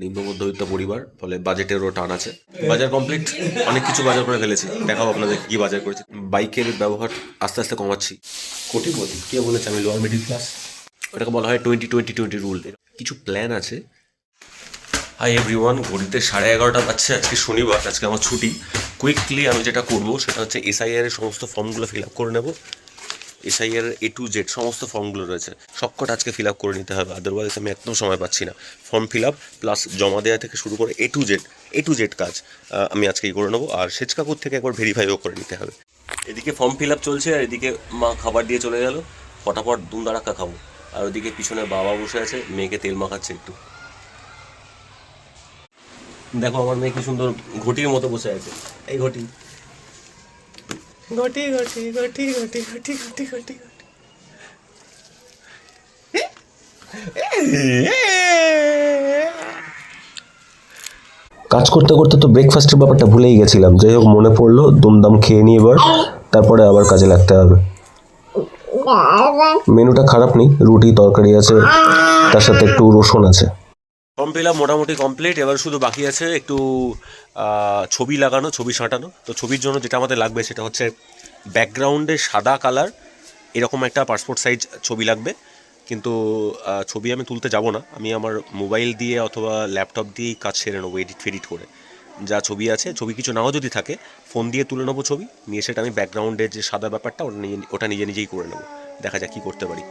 নিম্ন মধ্যবিত্ত পরিবার, ফলে বাজেটেরও টান আছে। বাজার কমপ্লিট অনেক কিছু বাজার করে ফেলেছি। দেখাবো আপনাদের কি বাজার করেছি। বাইকের ব্যবহার আস্তে আস্তে কমাচ্ছি। কোটিপতি, কে বলেছে আমি লোয়ার মিডিল ক্লাস ওটাকে বলা হয় টোয়েন্টি টোয়েন্টি টোয়েন্টি রুল কিছু প্ল্যান আছে। হাই এভরিওয়ান ঘড়িতে সাড়ে এগারোটা বাজছে, আজকে শনিবার, আজকে আমার ছুটি। কুইকলি আমি যেটা করব, সেটা হচ্ছে এসআইআর এর সমস্ত ফর্মগুলো ফিল আপ করে নেব। এসআইআর এ টু জেড সমস্ত ফর্মগুলো রয়েছে। সবকটা আজকে ফিল আপ করে নিতে হবে। আদারওয়াইজ আমি একদম সময় পাচ্ছি না। ফর্ম ফিল আপ প্লাস জমা দেওয়া থেকে শুরু করে A to Z A to Z কাজ আমি আজকেই করে নেব। আর সেচ কাকুর থেকে একবার ভেরিফাইও করে নিতে হবে। এদিকে ফর্ম ফিল আপ চলছে আর এদিকে মা খাবার দিয়ে চলে গেল। ফটাফট দুম দাঁড়াক্কা খাব। আর ওদিকে পিছনে বাবা বসে আছে, মেয়েকে তেল মাখাচ্ছে একটু। দেখো আমার মেয়ে কি সুন্দর ঘটির মতো বসে আছে। এই ঘটি। ঘটি ঘটি ঘটি ঘটি ঘটি ঘটি ঘটি ঘটি। কাজ করতে করতে তো ব্রেকফাস্টের ব্যাপারটা ভুলেই গেছিলাম। যাই হোক মনে পড়ল দুমদাম খেয়ে নিয়ে এবার। তারপরে আবার কাজে লাগতে হবে। মেনুটা খারাপ নেই রুটি তরকারি আছে তার সাথে একটু রসুন আছে। ফর্ম ফিল মোটামুটি কমপ্লিট। এবার শুধু বাকি আছে একটু ছবি লাগানো, ছবি সাঁটানো। তো ছবির জন্য যেটা আমাদের লাগবে সেটা হচ্ছে ব্যাকগ্রাউন্ডে সাদা কালার, এরকম একটা পাসপোর্ট সাইজ ছবি লাগবে। কিন্তু ছবি আমি তুলতে যাব না। আমি আমার মোবাইল দিয়ে অথবা ল্যাপটপ দিয়েই কাজ সেরে নেব, এডিট ফেডিট করে। যা ছবি আছে, ছবি কিছু নাও যদি থাকে, ফোন দিয়ে তুলে নেব ছবি, নিয়ে সেটা আমি ব্যাকগ্রাউন্ডের যে সাদা ব্যাপারটা, ওটা নিজে ওটা নিজে নিজেই করে নেব। দেখা যাক কী করতে পারি।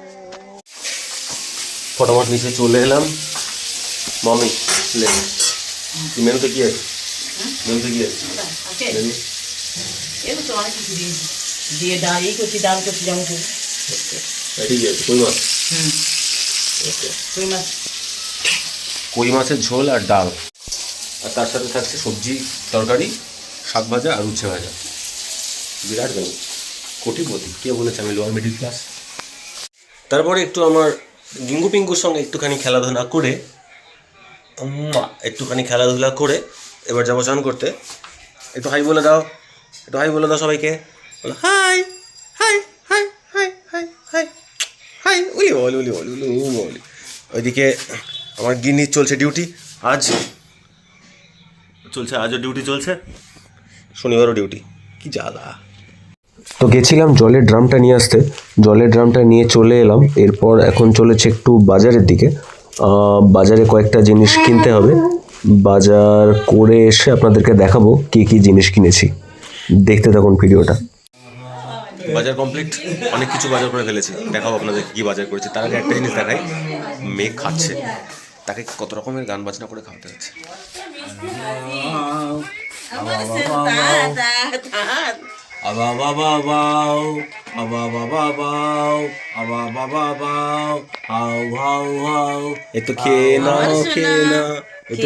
ফটাফট নিচে চলে এলাম। মামি লে মেনুতে কি আছে মেনুতে কি আছে তো অনেক কিছু দিয়েছি দিয়ে ডাল এই করছি ডাল করছি যেমন করি এটি কি আছে কই মাছ হুম কই মাছ কই মাছের ঝোল আর ডাল আর তার সাথে থাকছে সবজি তরকারি শাক ভাজা আর উচ্ছে ভাজা। বিরাট মেনু কোটিপতি। কে বলেছে আমি লোয়ার মিডিল ক্লাস তারপরে একটু আমার গিঙ্গু পিঙ্গুর সঙ্গে একটুখানি খেলাধুলা করে একটুখানি খেলাধুলা করে এবার যাব চান করতে। একটু হাই বলে দাও, একটু হাই বলে দাও সবাইকে। বলো, hi hi hi hi hi hi hi, উলি বলি, উলি উলি ওইদিকে আমার গিন্নির চলছে ডিউটি, আজ চলছে, আজও ডিউটি চলছে। শনিবারও ডিউটি, কি জ্বালা। তো গেছিলাম জলের ড্রামটা নিয়ে আসতে, জলের ড্রামটা নিয়ে চলে এলাম, এরপর এখন চলেছে একটু বাজারের দিকে। বাজারে কয়েকটা জিনিস কিনতে হবে। বাজার করে এসে আপনাদেরকে দেখাবো কি কি জিনিস কিনেছি। দেখতে থাকুন ভিডিওটা। বাজার কমপ্লিট অনেক কিছু বাজার করে ফেলেছি। দেখাবো আপনাদের কি বাজার করেছি। তার আগে একটা জিনিস দেখাই। মেঘ খাচ্ছে। তাকে কত রকমের গান বাজনা করে খাওয়াতে হচ্ছে। আবা বাবা বাও আবা বাবা বাও আবা বাবা বাও হাউ হাউ হাউ এতো তো খেলা নাও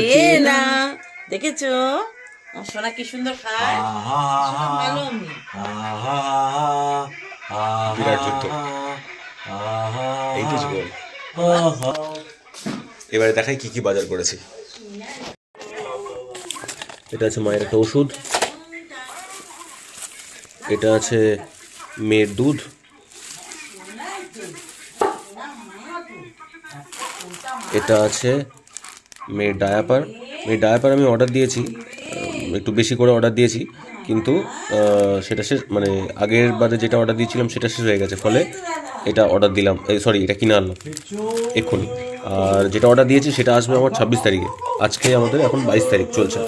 খেলা দেখেছ না সোনা কি সুন্দর এবারে দেখাই কি কি বাজার করেছি। এটা আছে মায়ের একটা ওষুধ। এটা আছে মেয়ের দুধ। এটা আছে মেয়ের ডায়াপার। মেয়ের ডায়াপার আমি অর্ডার দিয়েছি একটু বেশি করে অর্ডার দিয়েছি, কিন্তু সেটা শেষ মানে আগের বারে যেটা অর্ডার দিয়েছিলাম সেটা শেষ হয়ে গেছে, ফলে এটা অর্ডার দিলাম সরি, এটা কিনে আনলাম, এক্ষুনি। আর যেটা অর্ডার দিয়েছি সেটা আসবে আমার ছাব্বিশ তারিখে, আজকে আমাদের এখন বাইশ তারিখ চলছে,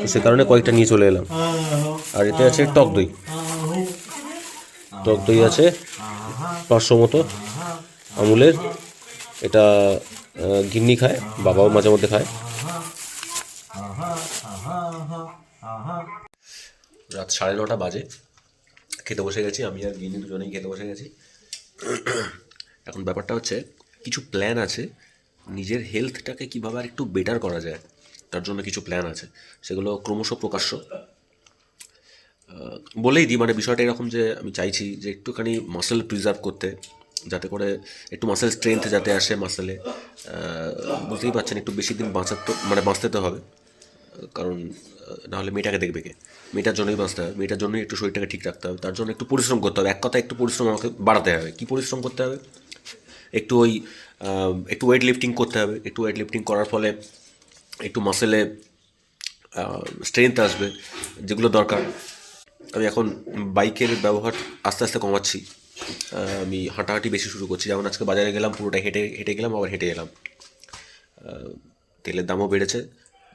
তো সে কারণে কয়েকটা নিয়ে চলে এলাম। আর এতে আছে টক দই। টক দই আছে, পাঁচশো মতো আমুলের। এটা গিন্নি খায়, বাবাও মাঝে মধ্যে খায়। রাত সাড়ে নটা বাজে। খেতে বসে গেছি, আমি আর গিন্নি দুজনেই খেতে বসে গেছি। এখন ব্যাপারটা হচ্ছে, কিছু প্ল্যান আছে, নিজের হেলথটাকে কীভাবে আর একটু বেটার করা যায়, তার জন্য কিছু প্ল্যান আছে। সেগুলো ক্রমশ প্রকাশ্য। বলেই দিই মানে বিষয়টা এরকম যে আমি চাইছি যে একটুখানি মাসেল প্রিজার্ভ করতে, যাতে করে একটু মাসেল স্ট্রেংথ যাতে আসে মাসেলে বুঝতেই পারছেন, একটু বেশি দিন বাঁচাতে মানে বাঁচতে তো হবে। কারণ নাহলে মেয়েটাকে দেখবে কে? মেয়েটার জন্যই বাঁচতে হবে, মেয়েটার জন্যই একটু শরীরটাকে ঠিক রাখতে হবে, তার জন্য একটু পরিশ্রম করতে হবে। এক কথা একটু পরিশ্রম আমাকে বাড়াতে হবে। কী পরিশ্রম করতে হবে? একটু ওই একটু ওয়েট লিফটিং করতে হবে। একটু ওয়েট লিফটিং করার ফলে একটু মাসেলে স্ট্রেংথ আসবে, যেগুলো দরকার। আমি এখন বাইকের ব্যবহার আস্তে আস্তে কমাচ্ছি। আমি হাঁটাহাঁটি বেশি শুরু করছি। যেমন আজকে বাজারে গেলাম, পুরোটা হেঁটে হেঁটে গেলাম, আবার হেঁটে এলাম। তেলের দামও বেড়েছে,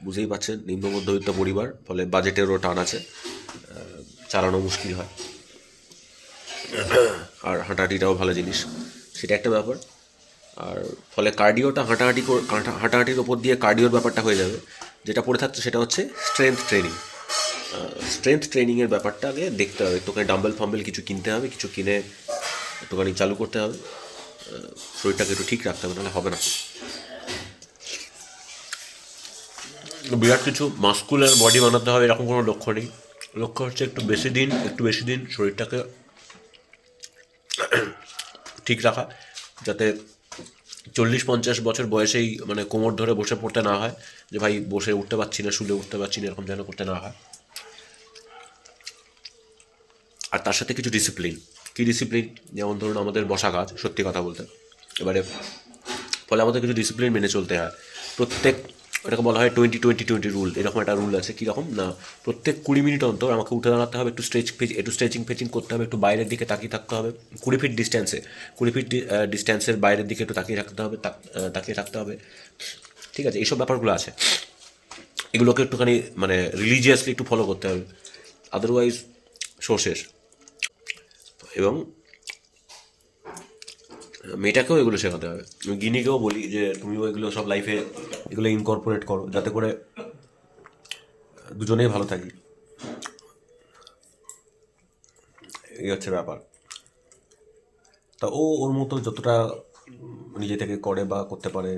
বুঝতেই পারছেন, নিম্ন, মধ্যবিত্ত পরিবার, ফলে বাজেটেরও টান আছে। চালানো মুশকিল হয়। আর হাঁটাহাঁটিটাও ভালো জিনিস, সেটা একটা ব্যাপার। আর ফলে কার্ডিওটা হাঁটাহাঁটি হাঁটাহাঁটির ওপর দিয়ে কার্ডিওর ব্যাপারটা হয়ে যাবে। যেটা পড়ে থাকছে সেটা হচ্ছে স্ট্রেংথ ট্রেনিং। স্ট্রেংথ ট্রেনিংয়ের ব্যাপারটা আগে দেখতে হবে। একটুখানি ডাম্বেল ফাম্বেল কিছু কিনতে হবে, কিছু কিনে একটুখানি চালু করতে হবে। শরীরটাকে একটু ঠিক রাখতে হবে, নাহলে হবে না। বিরাট কিছু মাস্কুলার বডি বানাতে হবে, এরকম কোনো লক্ষ্য নেই। লক্ষ্য হচ্ছে একটু বেশি দিন, একটু বেশি দিন শরীরটাকে ঠিক রাখা, যাতে চল্লিশ পঞ্চাশ বছর বয়সেই মানে কোমর ধরে বসে পড়তে না হয়, যে ভাই বসে উঠতে পারছি না, শুলে উঠতে পারছি না, এরকম যেন করতে না হয়। আর তার সাথে কিছু ডিসিপ্লিন কী ডিসিপ্লিন যেমন ধরুন আমাদের বসা কাজ, সত্যি কথা বলতে। এবারে, ফলে আমাদের কিছু ডিসিপ্লিন মেনে চলতে হয়। প্রত্যেক, এটাকে বলা হয় টোয়েন্টি টোয়েন্টি টোয়েন্টি রুল এরকম একটা রুল আছে কীরকম না, প্রত্যেক কুড়ি মিনিট অন্তর আমাকে উঠে দাঁড়াতে হবে, একটু স্ট্রেচ ফেচ একটু স্ট্রেচিং ফেচিং করতে হবে, একটু বাইরের দিকে তাকিয়ে থাকতে হবে। কুড়ি ফিট ডিস্ট্যান্সে কুড়ি ফিট ডিস্ট্যান্সের বাইরের দিকে একটু তাকিয়ে রাখতে হবে তাকিয়ে থাকতে হবে। ঠিক আছে, এইসব ব্যাপারগুলো আছে। এগুলোকে একটুখানি মানে রিলিজিয়াসলি একটু ফলো করতে হবে। আদারওয়াইজ সোর্সেস এবং মেয়েটাকেও এগুলো শেখাতে হবে। গিনিকেও বলি যে তুমিও এগুলো সব লাইফে এগুলো ইনকর্পোরেট করো, যাতে করে দুজনেই ভালো থাকি। এই হচ্ছে ব্যাপার। তা ও ওর মতো যতটা নিজে থেকে করে বা করতে পারে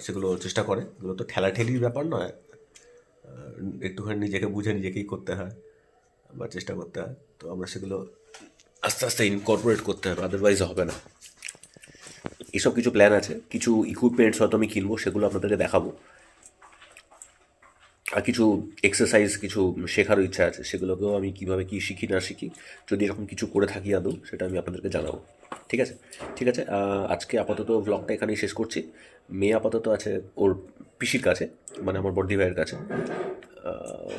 সেগুলো চেষ্টা করে। এগুলো তো ঠেলাঠেলির ব্যাপার নয়। একটুখানি নিজেকে বুঝে নিজেকেই করতে হয় বা চেষ্টা করতে হয়। তো আমরা সেগুলো আস্তে আস্তে ইনকর্পোরেট করতে হবে আদারওয়াইজ হবে না। এসব কিছু প্ল্যান আছে, কিছু ইকুইপমেন্টস হয়তো আমি কিনবো, সেগুলো আপনাদেরকে দেখাবো। আর কিছু এক্সারসাইজ কিছু শেখারও ইচ্ছা আছে, সেগুলোকেও আমি কীভাবে কী শিখি, না শিখি, যদি এরকম কিছু করে থাকি আদৌ, সেটা আমি আপনাদেরকে জানাব। ঠিক আছে? ঠিক আছে আজকে আপাতত ব্লগটা এখানেই শেষ করছি। মেয়ে আপাতত আছে ওর পিসির কাছে মানে আমার বর্দি ভাইয়ের কাছে।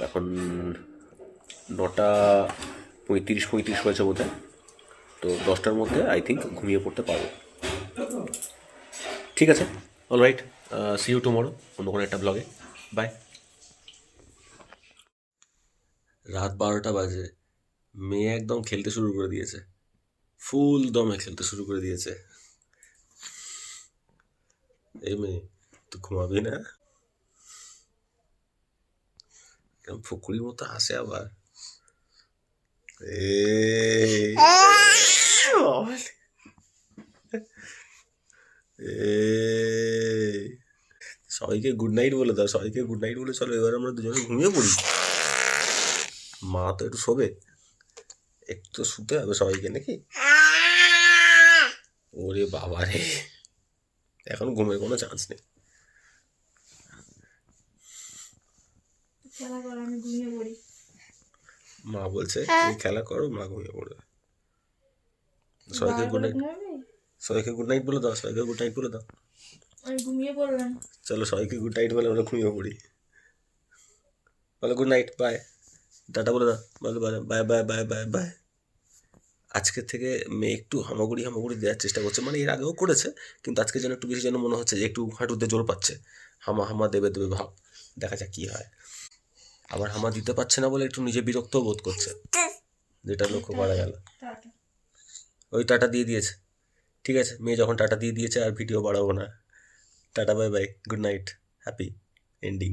এখন নটা পঁয়ত্রিশ পঁয়ত্রিশ হয়েছে বোধ তো দশটার মধ্যে আই থিঙ্ক ঘুমিয়ে পড়তে পারব। ঠিক আছে? All right see you tomorrow অন্য কোনো একটা ব্লগে বাই রাত বারোটা বাজে। মেয়ে একদম খেলতে শুরু করে দিয়েছে। ফুল দমে খেলতে শুরু করে দিয়েছে। এই মেয়ে তুই ঘুমাবি না? ফুকুরির মতো হাসে আবার। এই এই সবাইকে গুড নাইট বলে দাও সবাইকে গুড নাইট বলে চলো এবার আমরা দুজনে ঘুমিয়ে পড়ি। মা তো একটু শোবে। একটু তো শুতে হবে সবাইকে নাকি? ওরে বাবা রে। এখন ঘুমের কোনো চান্স নেই। খেলা কর আমি ঘুমিয়ে পড়ি। মা বলছে তুমি খেলা করো মা ঘুমিয়ে পড়বে। সবাইকে গুড নাইট সবাইকে গুড নাইট বলে দাও সবাইকে গুড নাইট বলে দাও। আমি ঘুমিয়ে পড়লাম চলো সবাইকে গুড নাইট বলে আমরা ঘুমিয়ে পড়ি। বলো গুড নাইট বাই টাটা বলে দাও। বলো bye bye bye bye bye আজকে থেকে মেয়ে একটু হামাগুড়ি হামাগুড়ি দেওয়ার চেষ্টা করছে। মানে এর আগেও করেছে কিন্তু আজকে যেন একটু বেশি যেন মনে হচ্ছে যে একটু হাঁটুতে জোর পাচ্ছে। হামা হামা দেবে দেবে ভাব। দেখা যাক কী হয়। আবার হামা দিতে পারছে না বলে একটু নিজে বিরক্ত বোধ করছে। যেটা লক্ষ্য করা গেল। ওই টাটা দিয়ে দিয়েছে। ঠিক আছে? মেয়ে যখন টাটা দিয়ে দিয়েছে আর ভিডিও বাড়াবো না। Tata, bye bye, good night, happy ending.